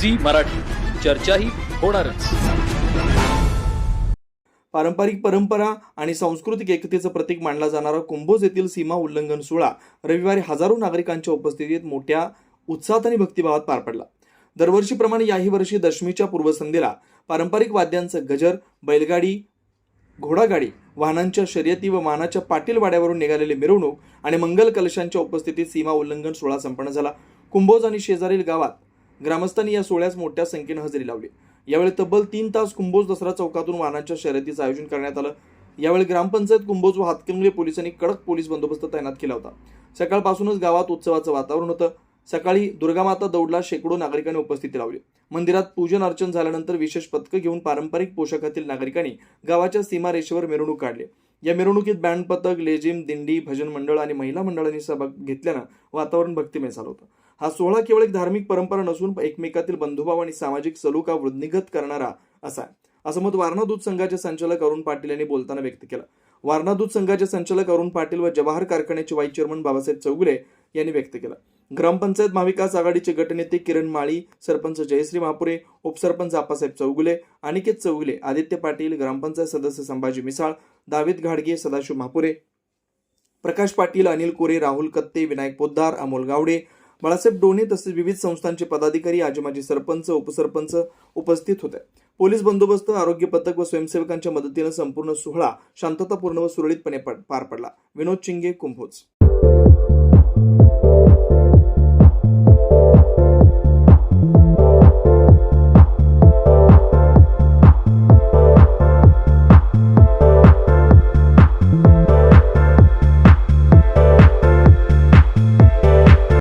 Zee Marathi. चर्चाही होणारच. पारंपरिक परंपरा आणि सांस्कृतिक एकतेचं प्रतीक मानला जाणारा कुंभोज येथील सीमा उल्लंघन सोहळा रविवारी हजारो नागरिकांच्या उपस्थितीत मोठ्या उत्साहात आणि भक्तिभावात पार पडला. दरवर्षीप्रमाणे याही वर्षी दशमीच्या पूर्वसंध्येला पारंपरिक वाद्यांचं गजर बैलगाडी घोडागाडी वाहनांच्या शर्यती व मानाच्या पाटील वाड्यावरून निघालेली मिरवणूक आणि मंगल कलशांच्या उपस्थितीत सीमा उल्लंघन सोहळा संपन्न झाला. कुंभोज आणि शेजारील गावात ग्रामस्थांनी या सोहळ्यास मोठ्या संख्येनं हजेरी लावली. यावेळी तब्बल तीन तास कुंभोज दसरा चौकातून वाहनांच्या शर्यतीचं आयोजन करण्यात आलं. यावेळी ग्रामपंचायत कुंभोज व हातकंगले पोलिसांनी कडक पोलीस बंदोबस्त तैनात केला होता. सकाळपासूनच गावात उत्सवाचं वातावरण होतं. सकाळी दुर्गामाता दौडला शेकडो नागरिकांनी उपस्थिती लावली. मंदिरात पूजन अर्चन झाल्यानंतर विशेष पथकं घेऊन पारंपरिक पोशाखातील नागरिकांनी गावाच्या सीमारेषेवर मिरवणूक काढली. या मिरवणुकीत बँड पथक लेझिम दिंडी भजन मंडळ आणि महिला मंडळांनी सहभाग घेतल्यानं वातावरण भक्तिमय झालं होतं. हा सोहळा केवळ एक धार्मिक परंपरा नसून एकमेकातील बंधुभाव आणि सामाजिक सलोखा वृद्धिंगत करणारा असा आहे. असं मत वारणा दूध संघाचे संचालक अरुण पाटील यांनी बोलताना व्यक्त केलं. वारणा दूध संघाचे संचालक अरुण पाटील व जवाहर कारखान्याचे वाईस चेअरमन बाबासाहेब चौगुले यांनी व्यक्त केलं. ग्रामपंचायत महाविकास आघाडीचे गटनेते किरण माळी सरपंच जयश्री महापुरे उपसरपंच आप्पासाहेब चौगुले अनिकेत चौगुले आदित्य पाटील ग्रामपंचायत सदस्य संभाजी मिसाळ दावेद घाडगे सदाशिव महापुरे प्रकाश पाटील अनिल कोरे राहुल कत्ते विनायक पोद्दार अमोल गावडे बाळासाहेब डोणे तसेच विविध संस्थांचे पदाधिकारी आजी माजी सरपंच उपसरपंच उपस्थित होते. पोलीस बंदोबस्त आरोग्य पथक व स्वयंसेवकांच्या मदतीनं संपूर्ण सोहळा शांततापूर्ण व सुरळीतपणे पार पडला. विनोद चिंगे कुंभोज.